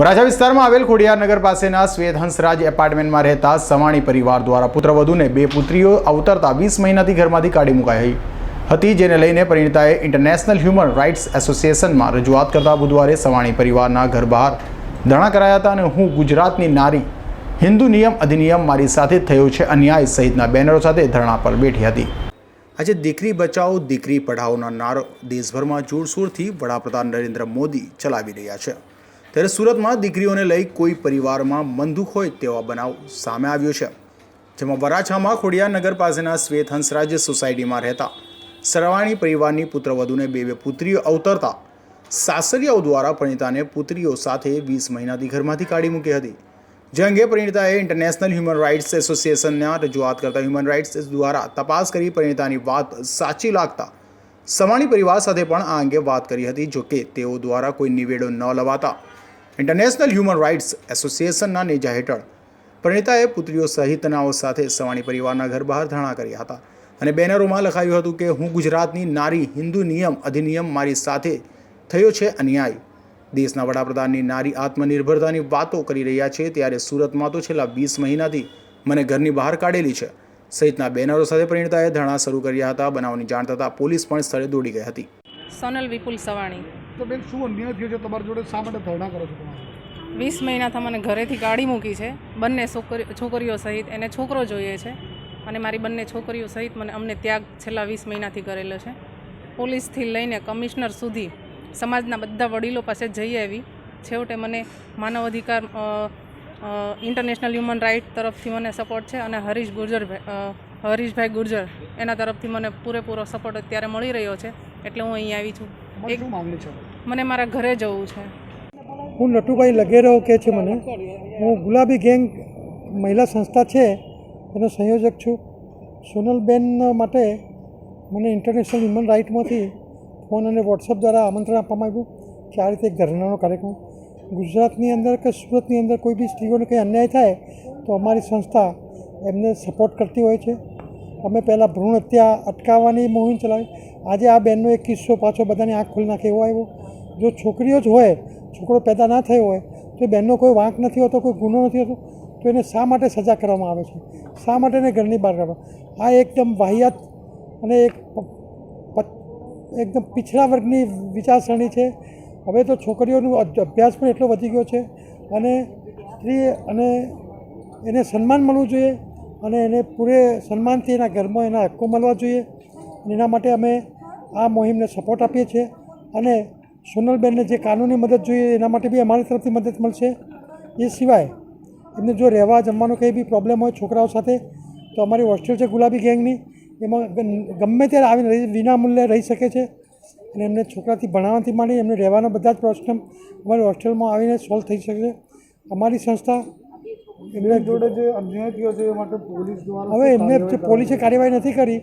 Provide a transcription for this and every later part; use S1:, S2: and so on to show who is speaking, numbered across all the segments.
S1: વરાછા વિસ્તારમાં આવેલ ખોડિયારનગર પાસેના શ્વેત હંસરાજ એપાર્ટમેન્ટમાં રહેતા સવાણી પરિવાર દ્વારા પુત્રવધુને બે પુત્રીઓ અવતરતા વીસ મહિનાથી ઘરમાંથી કાઢી મુકાઈ હતી. જેને લઈને પરિણીતાએ ઇન્ટરનેશનલ હ્યુમન રાઇટ્સ એસોસિએશનમાં રજૂઆત કરતા બુધવારે સવાણી પરિવારના ઘર બહાર ધરણા કરાયા હતા અને હું ગુજરાતની નારી, હિન્દુ નિયમ અધિનિયમ મારી સાથે થયો છે, અન્યાય સહિતના બેનરો સાથે ધરણા પર બેઠી હતી. આજે દીકરી બચાવો, દીકરી પઢાઓના નારો. દેશભરમાં જોરશોરથી વડાપ્રધાન નરેન્દ્ર મોદી ચલાવી રહ્યા છે. ત્યારે સુરતમાં દીકરીઓને લઈ કોઈ પરિવારમાં મંદુક હોય તેવા બનાવ સામે આવ્યો છે, જેમાં વરાછામાં ખોડિયારનગર પાસેના શ્વેત હંસરાજ સોસાયટીમાં રહેતા સરવાણી પરિવારની પુત્રવધુને બે બે પુત્રીઓ અવતરતા સાસરિયાઓ દ્વારા પરિણીતાને પુત્રીઓ સાથે વીસ મહિનાથી ઘરમાંથી કાઢી મૂકી હતી. જે અંગે પરિણીતાએ ઇન્ટરનેશનલ હ્યુમન રાઇટ્સ એસોસિએશનના રજૂઆત કરતા હ્યુમન રાઇટ્સ દ્વારા તપાસ કરી પરિણીતાની વાત સાચી લાગતા સવાણી પરિવાર સાથે પણ આ અંગે વાત કરી હતી જોકે તેઓ દ્વારા કોઈ નિવેડો ન લવાતા. ઇન્ટરનેશનલ હ્યુમન રાઇટ્સ એસોસિએશનના નેજા હેઠળ પ્રણીતાએ પુત્રીઓ સહિતનાઓ સાથે સવાણી પરિવારના ઘર બહાર ધરણા કર્યા હતા અને બેનરોમાં લખાયું હતું કે, હું ગુજરાતની નારી હિન્દુ નિયમ અધિનિયમ મારી સાથે થયો છે અન્યાય. દેશના વડાપ્રધાનની નારી આત્મનિર્ભરતાની વાતો કરી રહ્યા છે, ત્યારે સુરતમાં તો છેલ્લા વીસ મહિનાથી મને ઘરની બહાર કાઢેલી છે. સહિતના બેનરો સાથે પરિણીતાએ ધરણા શરૂ કર્યા હતા. બનાવની જાણ થતાં પોલીસ પણ સ્થળે દોડી ગઈ હતી.
S2: સોનલ વિપુલ સવાણી.
S3: તો બેન શું અન્યાય થયો છે? તમારી જોડે શા માટે ધરણા કરો છો
S2: વીસ મહિનાથી મને ઘરેથી કાઢી મૂકી છે. બંને છોકરી છોકરીઓ સહિત એને છોકરો જોઈએ છે અને મારી બંને છોકરીઓ સહિત મને અમને ત્યાગ છેલ્લા વીસ મહિનાથી કરેલો છે. પોલીસથી લઈને કમિશનર સુધી સમાજના બધા વડીલો પાસે જઈ આવી. છેવટે મને માનવ અધિકાર ઇન્ટરનેશનલ હ્યુમન રાઇટ તરફથી મને સપોર્ટ છે અને હરીશ ગુર્જર હરીશભાઈ ગુર્જર એના તરફથી મને પૂરેપૂરો સપોર્ટ અત્યારે મળી રહ્યો છે. એટલે હું અહીં આવી છું. એક
S3: માંગણી છે?
S2: મને મારા ઘરે જવું છે.
S4: હું નટુભાઈ લગેરો કે છે મને. હું ગુલાબી ગેંગ મહિલા સંસ્થા છે એનો સંયોજક છું. સોનલબેન માટે મને ઇન્ટરનેશનલ હ્યુમન રાઇટમાંથી ફોન અને વોટ્સઅપ દ્વારા આમંત્રણ આપવામાં આવ્યું. કે આ રીતે એક ધરણાનો કાર્યક્રમ ગુજરાતની અંદર કે સુરતની અંદર કોઈ બી સ્ત્રીઓને કંઈ અન્યાય થાય, તો અમારી સંસ્થા એમને સપોર્ટ કરતી હોય છે. અમે પહેલાં ભ્રૂણ હત્યા અટકાવવાની મોહિમ ચલાવી. આજે આ બેનનો એક કિસ્સો પાછો બધાની આંખ ખોલી નાખે એવો આવ્યો. જો છોકરીઓ જ હોય, છોકરો પેદા ના થયો હોય, તો બહેનનો કોઈ વાંક નથી હોતો, કોઈ ગુનો નથી હોતો, તો એને શા માટે સજા કરવામાં આવે છે? શા માટે એને ઘરની બહાર કાઢવા? આ એકદમ વાહિયાત અને એક એકદમ પિછડા વર્ગની વિચારસરણી છે. હવે તો છોકરીઓનો અભ્યાસ પણ એટલો વધી ગયો છે અને સ્ત્રી અને એને સન્માન મળવું જોઈએ અને એને પૂરે સન્માનથી એના ઘરમાં એના હક્કો મળવા જોઈએ. અને એના માટે અમે આ મુહિમને સપોર્ટ આપીએ છીએ અને સોનલબેનને જે કાનૂની મદદ જોઈએ એના માટે બી અમારી તરફથી મદદ મળશે. એ સિવાય એમને જો રહેવા જમવાનો કંઈ બી પ્રોબ્લેમ હોય છોકરાઓ સાથે, તો અમારી હોસ્ટેલ છે ગુલાબી ગેંગની, એમાં ગમે ત્યારે આવીને વિનામૂલ્યે વિના મૂલ્યે રહી શકે છે. અને એમને છોકરાથી ભણાવવાથી માંડી એમને રહેવાના બધા જ પ્રશ્ન અમારી હોસ્ટેલમાં આવીને સોલ્વ થઈ શકે. અમારી સંસ્થા એમને
S3: જોડે જે અન્યાય થયો છે એ માટે પોલીસ દ્વારા
S4: હવે એમને જે પોલીસે કાર્યવાહી નથી કરી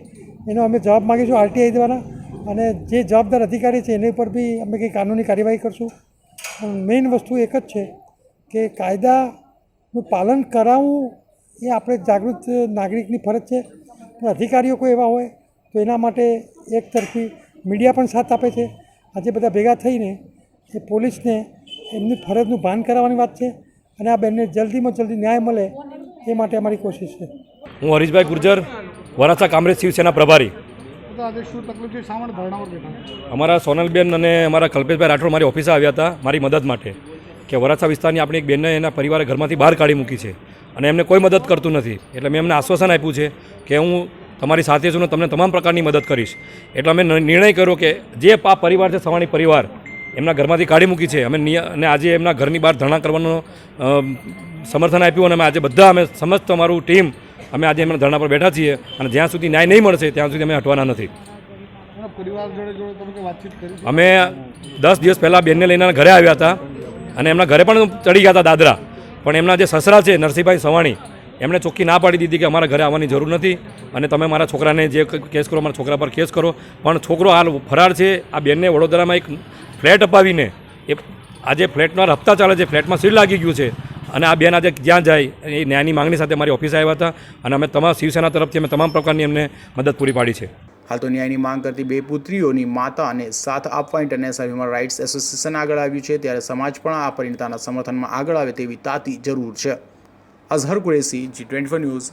S4: એનો અમે જવાબ માગીશું આરટીઆઈ દ્વારા. અને જે જવાબદાર અધિકારી છે એની ઉપર બી અમે કંઈ કાનૂની કાર્યવાહી કરશું. પણ મેઇન વસ્તુ એક જ છે કે કાયદાનું પાલન કરાવવું એ આપણે જાગૃત નાગરિકની ફરજ છે. પણ અધિકારીઓ કોઈ એવા હોય તો એના માટે એક તરફી મીડિયા પણ સાથ આપે છે. આજે બધા ભેગા થઈને એ પોલીસને એમની ફરજનું ભાન કરાવવાની વાત છે અને આ બેનને જલ્દીમાં જલ્દી ન્યાય મળે એ માટે અમારી કોશિશ છે.
S5: હું હરીશભાઈ ગુર્જર વરાછા કામરેજ શિવસેના પ્રભારી.
S3: તો આજે શું તકલીફ છે? શા માટે ધરણા પર બેઠા
S5: અમારા સોનલબેન અને અમારા કલ્પેશભાઈ રાઠોડ મારી ઓફિસે આવ્યા હતા મારી મદદ માટે કે વરાછા વિસ્તારની આપણી એક બેનને એના પરિવારે ઘરમાંથી બહાર કાઢી મૂકી છે અને એમને કોઈ મદદ કરતું નથી. એટલે મેં એમને આશ્વાસન આપ્યું છે કે હું તમારી સાથે છું ને તમને તમામ પ્રકારની મદદ કરીશ. એટલે અમે નિર્ણય કર્યો કે જે આ પરિવાર છે સવાણી પરિવાર એમના ઘરમાંથી કાઢી મૂકી છે. અમે નિય- અને આજે એમના ઘરની બહાર ધરણા કરવાનું સમર્થન આપ્યું અને અમે આજે બધા અમે સમસ્ત અમારું ટીમ અમે આજે એમના ધરણા પર બેઠા છીએ અને જ્યાં સુધી ન્યાય નહીં મળશે ત્યાં સુધી અમે હટવાના નથી? અમે દસ દિવસ પહેલાં બેનને લઈને ઘરે આવ્યા હતા અને એમના ઘરે પણ ચડી ગયા હતા દાદરા. પણ એમના જે સસરા છે નરસિંહભાઈ સવાણી એમણે ચોખ્ખી ના પાડી દીધી કે અમારા ઘરે આવવાની જરૂર નથી અને તમે મારા છોકરાને જે કેસ કરો મારા છોકરા પર કેસ કરો. પણ છોકરો હાલ ફરાર છે. આ બેનને વડોદરામાં એક ફ્લેટ અપાવીને એ આજે ફ્લેટના હપ્તા ચાલે છે. ફ્લેટમાં સીલ લાગી ગયું છે. અને આ બેન આજે જ્યાં જાય, એ ન્યાયની માંગણી સાથે મારી ઓફિસે આવ્યા હતા. અને અમે તમામ શિવસેના તરફથી અમે તમામ પ્રકારની એમને મદદ પૂરી પાડી છે.
S1: હાલ તો ન્યાયની માંગ કરતી બે પુત્રીઓની માતા અને સાથ આપવા ઇન્ટરનેશનલ હ્યુમન રાઇટ્સ એસોસિએશન આગળ આવ્યું છે. ત્યારે સમાજ પણ આ પરિણતાના સમર્થનમાં આગળ આવે તેવી તાતી જરૂર છે. Azhar Qureshi ji twenty news